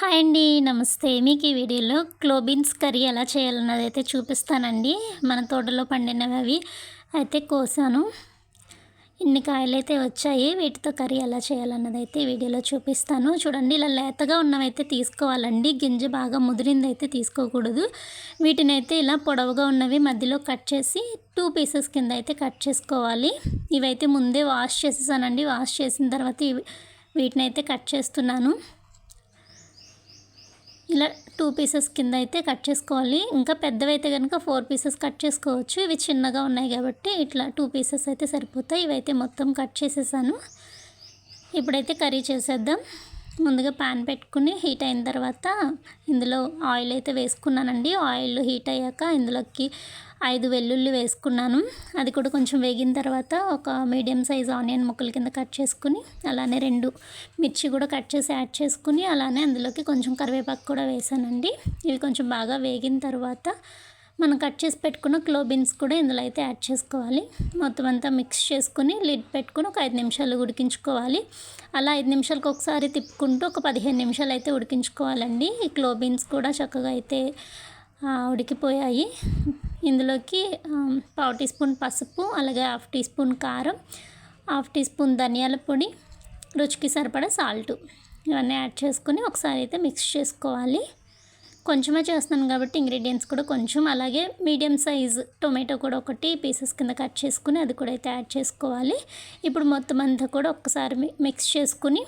Hi అండి నమస్తే. మీకు ఈ వీడియోలో క్లోబీన్స్ కర్రీ ఎలా చేయాలన్నది అయితే చూపిస్తానండి. మన తోటలో పండినవి అవి అయితే కోసాను. ఇన్ని కాయలు అయితే వచ్చాయి. వీటితో కర్రీ ఎలా చేయాలన్నది అయితే ఈ వీడియోలో చూపిస్తాను. చూడండి ఇలా లేతగా ఉన్నవైతే తీసుకోవాలండి. గింజ బాగా ముదిరింది అయితే తీసుకోకూడదు. వీటిని అయితే ఇలా పొడవుగా ఉన్నవి మధ్యలో కట్ చేసి టూ పీసెస్ కింద అయితే కట్ చేసుకోవాలి. ఇవైతే ముందే వాష్ చేసేసానండి. వాష్ చేసిన తర్వాత ఇవి వీటిని అయితే కట్ చేస్తున్నాను. ఇలా టూ పీసెస్ కింద అయితే కట్ చేసుకోవాలి. ఇంకా పెద్దవైతే కనుక ఫోర్ పీసెస్ కట్ చేసుకోవచ్చు. ఇవి చిన్నగా ఉన్నాయి కాబట్టి ఇట్లా టూ పీసెస్ అయితే సరిపోతాయి. ఇవైతే మొత్తం కట్ చేసేసాను. ఇప్పుడైతే కర్రీ చేసేద్దాం. ముందుగా పాన్ పెట్టుకుని హీట్ అయిన తర్వాత ఇందులో ఆయిల్ అయితే వేసుకున్నానండి. ఆయిల్ హీట్ అయ్యాక ఇందులోకి ఐదు వెల్లుల్లి వేసుకున్నాను. అది కూడా కొంచెం వేగిన తర్వాత ఒక మీడియం సైజ్ ఆనియన్ ముక్కల కింద కట్ చేసుకుని అలానే రెండు మిర్చి కూడా కట్ చేసి యాడ్ చేసుకుని అలానే అందులోకి కొంచెం కరివేపాకు కూడా వేసానండి. ఇవి కొంచెం బాగా వేగిన తర్వాత మనం కట్ చేసి పెట్టుకున్న క్లోబీన్స్ కూడా ఇందులో అయితే యాడ్ చేసుకోవాలి. మొత్తం అంతా మిక్స్ చేసుకుని లిడ్ పెట్టుకుని ఒక ఐదు నిమిషాలు ఉడికించుకోవాలి. అలా ఐదు నిమిషాలకు ఒకసారి తిప్పుకుంటూ ఒక పదిహేను నిమిషాలు అయితే ఉడికించుకోవాలండి. ఈ క్లోబీన్స్ కూడా చక్కగా అయితే ఉడికిపోయాయి. ఇందులోకి పావు టీ స్పూన్ పసుపు అలాగే హాఫ్ టీ స్పూన్ కారం హాఫ్ టీ స్పూన్ ధనియాల పొడి రుచికి సరిపడా సాల్ట్. ఇవన్నీ యాడ్ చేసుకొని ఒకసారి అయితే మిక్స్ చేసుకోవాలి. కొంచెమే చేస్తున్నాను కాబట్టి ఇంగ్రీడియంట్స్ కూడా కొంచెం. అలాగే మీడియం సైజ్ టొమాటో కూడా ఒకటి పీసెస్ కింద కట్ చేసుకుని అది కూడా అయితే యాడ్ చేసుకోవాలి. ఇప్పుడు మొత్తం అంతా కూడా ఒక్కసారి మిక్స్ చేసుకుని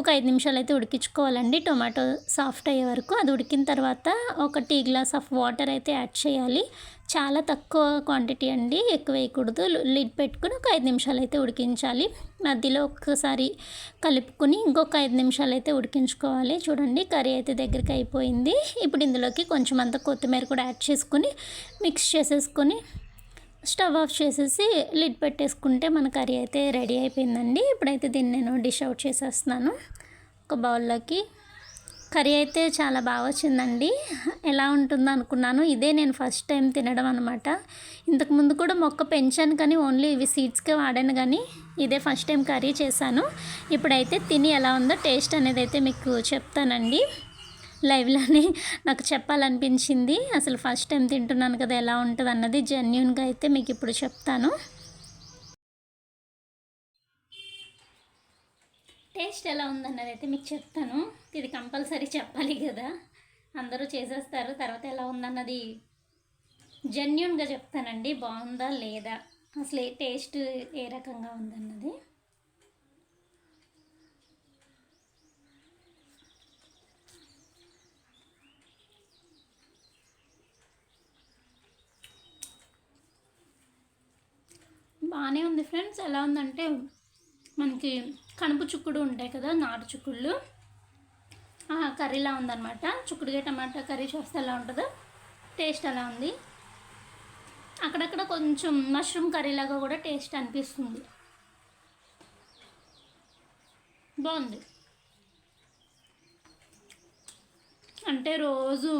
ఒక ఐదు నిమిషాలు అయితే ఉడికించుకోవాలండి. టొమాటో సాఫ్ట్ అయ్యే వరకు అది ఉడికిన తర్వాత ఒక టీ గ్లాస్ ఆఫ్ వాటర్ అయితే యాడ్ చేయాలి. చాలా తక్కువ క్వాంటిటీ అండి ఎక్కువ వేయకూడదు. లిడ్ పెట్టుకుని ఒక ఐదు నిమిషాలు అయితే ఉడికించాలి. మధ్యలో ఒక్కసారి కలుపుకొని ఇంకొక ఐదు నిమిషాలు అయితే ఉడికించుకోవాలి. చూడండి కర్రీ అయితే దగ్గరికి అయిపోయింది. ఇప్పుడు ఇందులోకి కొంచెం అంత కొత్తిమీర కూడా యాడ్ చేసుకుని మిక్స్ చేసేసుకొని స్టవ్ ఆఫ్ చేసేసి లిడ్ పెట్టేసుకుంటే మన కర్రీ అయితే రెడీ అయిపోయిందండి. ఇప్పుడైతే దీన్ని నేను డిష్ అవుట్ చేసేస్తున్నాను. ఒక బౌల్లోకి కర్రీ అయితే చాలా బాగా వచ్చిందండి. ఎలా ఉంటుందో అనుకున్నాను. ఇదే నేను ఫస్ట్ టైం తినడం అనమాట ఇంతకుముందు కూడా మొక్క పెంచాను కానీ ఓన్లీ ఇవి సీడ్స్కే వాడాను కానీ ఇదే ఫస్ట్ టైం కర్రీ చేశాను. ఇప్పుడైతే తిని ఎలా ఉందో టేస్ట్ అనేది అయితే మీకు చెప్తానండి. లైవ్లోనే నాకు చెప్పాలనిపించింది. అసలు ఫస్ట్ టైం తింటున్నాను కదా ఎలా ఉంటుంది అన్నది జెన్యున్గా అయితే మీకు ఇప్పుడు చెప్తాను. టేస్ట్ ఎలా ఉందన్నది అయితే మీకు చెప్తాను. ఇది కంపల్సరీ చెప్పాలి కదా. అందరూ చేసేస్తారు. తర్వాత ఎలా ఉందన్నది జెన్యున్గా చెప్తానండి. బాగుందా లేదా? అసలు టేస్ట్ ఏ రకంగా ఉందన్నది. బాగానే ఉంది ఫ్రెండ్స్. ఎలా ఉందంటే మనకి కణుపు చుక్కుడు ఉంటాయి కదా నాటు చుక్కుళ్ళు. కర్రీలా ఉందన్నమాట. చుక్కుడుగా టమాటా కర్రీ చూస్తే ఎలా ఉంటుందో టేస్ట్ అలా ఉంది. అక్కడక్కడ కొంచెం మష్రూమ్ కర్రీలాగా కూడా టేస్ట్ అనిపిస్తుంది. బాగుంది. అంటే రోజు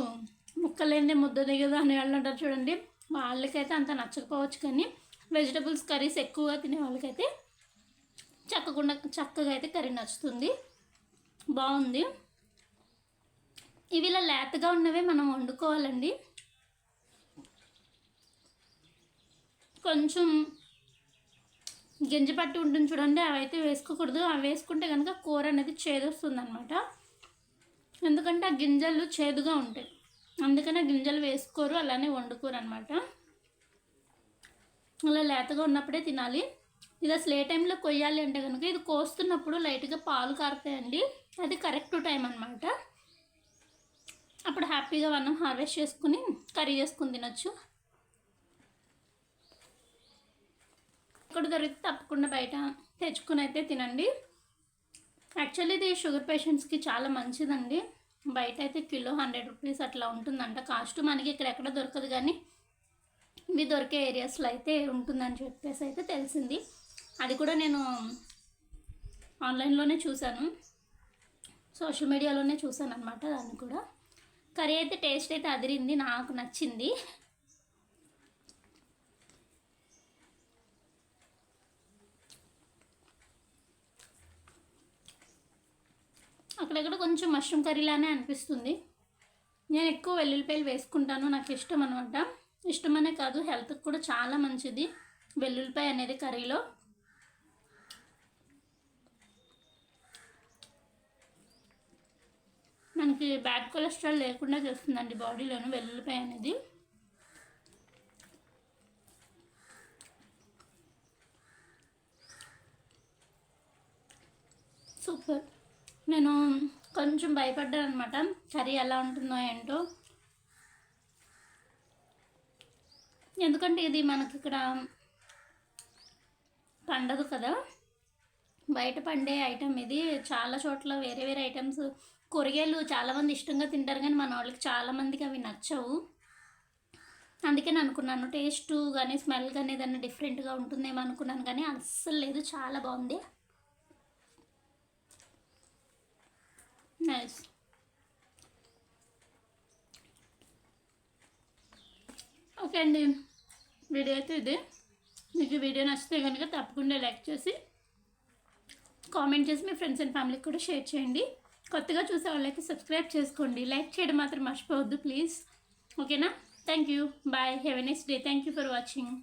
ముక్కలేందే ముద్ద దిగదు అని వాళ్ళు అంటారు చూడండి. వాళ్ళకైతే అంత నచ్చకపోవచ్చు కానీ వెజిటబుల్స్ కర్రీస్ ఎక్కువగా తినే వాళ్ళకైతే చక్కకుండా చక్కగా అయితే కర్రీ నచ్చుతుంది. బాగుంది. ఇవి ఇలా లేతగా ఉన్నవే మనం వండుకోవాలండి. కొంచెం గింజ పట్టి ఉంటుంది చూడండి అవైతే వేసుకోకూడదు. అవి వేసుకుంటే కనుక కూర అనేది చేదొస్తుంది అనమాట ఎందుకంటే ఆ గింజలు చేదుగా ఉంటాయి. అందుకనే గింజలు వేసుకోరు అలానే వండుకోరు అనమాట అలా లేతగా ఉన్నప్పుడే తినాలి. ఇది అసలు ఏ టైంలో కొయ్యాలి అంటే కనుక ఇది కోస్తున్నప్పుడు లైట్గా పాలు కారుతాయండి. అది కరెక్ట్ టైం అనమాట అప్పుడు హ్యాపీగా మనం హార్వెస్ట్ చేసుకుని కర్రీ చేసుకుని తినొచ్చు. ఇక్కడ దొరికితే తప్పకుండా బయట తెచ్చుకుని అయితే తినండి. యాక్చువల్లీ ఇది షుగర్ పేషెంట్స్కి చాలా మంచిదండి. బయట అయితే కిలో హండ్రెడ్ రూపీస్ అట్లా ఉంటుందంట. కాస్ట్ మనకి ఇక్కడ ఎక్కడ దొరకదు కానీ ఇవి దొరికే ఏరియాస్లో అయితే ఉంటుందని చెప్పేసి అయితే తెలిసింది. అది కూడా నేను ఆన్లైన్లోనే చూశాను. సోషల్ మీడియాలోనే చూశాను అనమాట దాన్ని కూడా. కర్రీ అయితే టేస్ట్ అయితే అదిరింది నాకు నచ్చింది. అక్కడక్కడ కొంచెం మష్రూమ్ కర్రీలానే అనిపిస్తుంది. నేను ఎక్కువ వెల్లుల్లిపాయలు వేసుకుంటాను నాకు ఇష్టం అనమాట ఇష్టమనే కాదు హెల్త్కి కూడా చాలా మంచిది. వెల్లుల్లిపాయ అనేది కర్రీలో. మనకి బ్యాడ్ కొలెస్ట్రాల్ లేకుండా చేస్తుందండి బాడీలోను వెల్లుల్లిపాయ అనేది. సూపర్. నేను కొంచెం భయపడ్డాను అనమాట కర్రీ ఎలా ఉంటుందో ఏంటో. ఎందుకంటే ఇది మనకి ఇక్కడ పండదు కదా. బయట పండే ఐటెం ఇది. చాలా చోట్ల వేరే వేరే ఐటమ్స్ కూరగాయలు చాలామంది ఇష్టంగా తింటారు కానీ మన వాళ్ళకి చాలామందికి అవి నచ్చవు. అందుకే నేను అనుకున్నాను టేస్ట్ కానీ స్మెల్ కానీ ఏదైనా డిఫరెంట్గా ఉంటుందేమో అనుకున్నాను కానీ అస్సలు లేదు చాలా బాగుంది. నైస్. ఓకే అండి వీడియో అయితే ఇది. మీకు వీడియో నచ్చితే కనుక తప్పకుండా లైక్ చేసి కామెంట్ చేసి మీ ఫ్రెండ్స్ అండ్ ఫ్యామిలీకి కూడా షేర్ చేయండి. కొత్తగా చూసే వాళ్ళైతే సబ్స్క్రైబ్ చేసుకోండి. లైక్ చేయడం మాత్రం మర్చిపోవద్దు ప్లీజ్. ఓకేనా? Thank you bye. Have a next day. Thank you for watching.